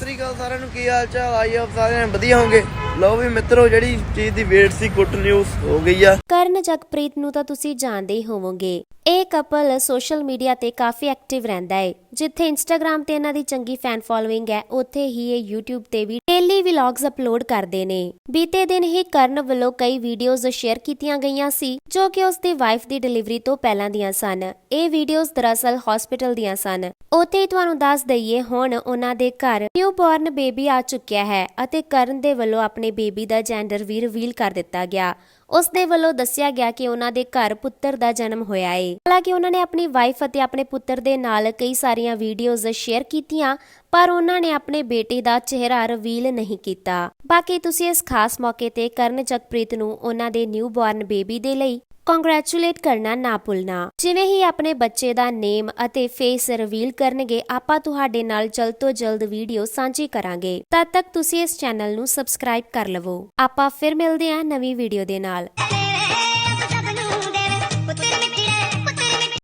ਸ੍ਰੀ ਅਕਾਲ ਸਾਰਿਆਂ ਨੂੰ, ਕੀ ਹਾਲ ਚਾਲ? ਆਈ ਆਪ ਸਾਰਿਆਂ ਨੇ ਵਧੀਆ ਹੋਗੇ ਲਓ ਵੀ ਮਿੱਤਰੋ, ਜਿਹੜੀ ਚੀਜ਼ ਦੀ ਵੇਟ ਸੀ ਗੁੱਡ ਨਿਊਜ਼ ਹੋ ਗਈ ਆ। ਕਰਨ ਜਗਪ੍ਰੀਤ ਨੂੰ ਤਾਂ ਤੁਸੀਂ ਜਾਣਦੇ ਹੀ ਹੋਵੋਗੇ। ਇਹ ਕਪਲ ਸੋਸ਼ਲ ਮੀਡੀਆ ਤੇ ਕਾਫੀ ਐਕਟਿਵ ਰਹਿੰਦਾ ਹੈ ਜਿੱਥੇ ਇੰਸਟਾਗ੍ਰam ਤੇ ਇਹਨਾਂ ਦੀ ਚੰਗੀ ਫੈਨ ਫੋਲੋਇੰਗ ਹੈ, ਉੱਥੇ ਹੀ ਇਹ YouTube ਤੇ ਵੀ ਡੇਲੀ ਵਲੌਗਸ ਅਪਲੋਡ ਕਰਦੇ ਨੇ। ਬੀਤੇ ਦਿਨ ਹੀ ਕਰਨ ਵੱਲੋਂ ਕਈ ਵੀਡੀਓਜ਼ ਸ਼ੇਅਰ ਕੀਤੀਆਂ ਗਈਆਂ ਸੀ, ਜੋ ਕਿ ਉਸ ਦੀ ਵਾਈਫ ਦੀ ਡਿਲੀਵਰੀ ਤੋਂ ਪਹਿਲਾਂ ਦੀਆਂ ਸਨ। ਇਹ ਵੀਡੀਓਜ਼ ਦਰਅਸਲ ਹਸਪੀਟਲ ਦੀਆਂ ਸਨ। ਉੱਥੇ ਹੀ ਤੁਹਾਨੂੰ ਦੱਸ ਦਈਏ, ਹੁਣ ਉਹਨਾਂ ਦੇ ਘਰ ਨਿਊਬੋਰਨ ਬੇਬੀ ਆ ਚੁੱਕਿਆ ਹੈ ਅਤੇ ਕਰਨ ਦੇ ਵੱਲੋਂ ਆਪਣੇ ਬੇਬੀ ਦਾ ਜੈਂਡਰ ਵੀ ਰਿਵੀਲ ਕਰ ਦਿੱਤਾ ਗਿਆ। ਉਸ ਦੇ ਵੱਲੋਂ ਦੱਸਿਆ ਗਿਆ ਕਿ ਉਹਨਾਂ ਦੇ ਘਰ ਪੁੱਤਰ ਦਾ ਜਨਮ ਹੋਇਆ ਏ। ਹਾਲਾਂਕਿ ਉਹਨਾਂ ਨੇ ਆਪਣੀ ਵਾਈਫ ਅਤੇ ਆਪਣੇ ਪੁੱਤਰ ਦੇ ਨਾਲ ਕਈ ਸਾਰੀਆਂ ਵੀਡੀਓਜ਼ ਸ਼ੇਅਰ ਕੀਤੀਆਂ, ਪਰ ਉਹਨਾਂ ਨੇ ਆਪਣੇ ਬੇਟੇ ਦਾ ਚਿਹਰਾ ਰਿਵੀਲ ਨਹੀਂ ਕੀਤਾ। ਬਾਕੀ ਤੁਸੀਂ ਇਸ ਖਾਸ ਮੌਕੇ ਤੇ ਕਰਨ ਜਗਪ੍ਰੀਤ ਨੂੰ ਉਹਨਾਂ ਦੇ ਨਿਊ ਬੋਰਨ ਬੇਬੀ ਦੇ ਲਈ ਕੰਗ੍ਰੈਚੁਲੇਟ ਕਰਨਾ ਨਾ ਭੁੱਲਣਾ। ਜਿਵੇਂ ਹੀ ਆਪਣੇ ਬੱਚੇ ਦਾ ਨੇਮ ਅਤੇ ਫੇਸ ਰਿਵੀਲ ਕਰਨਗੇ, ਆਪਾਂ ਤੁਹਾਡੇ ਨਾਲ ਜਲਦ ਤੋਂ ਜਲਦ ਵੀਡੀਓ ਸਾਂਝੀ ਕਰਾਂਗੇ। ਤਦ ਤੱਕ ਤੁਸੀਂ ਇਸ ਚੈਨਲ ਨੂੰ ਸਬਸਕ੍ਰਾਈਬ ਕਰ ਲਵੋ। ਆਪਾਂ ਫਿਰ ਮਿਲਦੇ ਹਾਂ ਨਵੀਂ ਵੀਡੀਓ ਦੇ ਨਾਲ।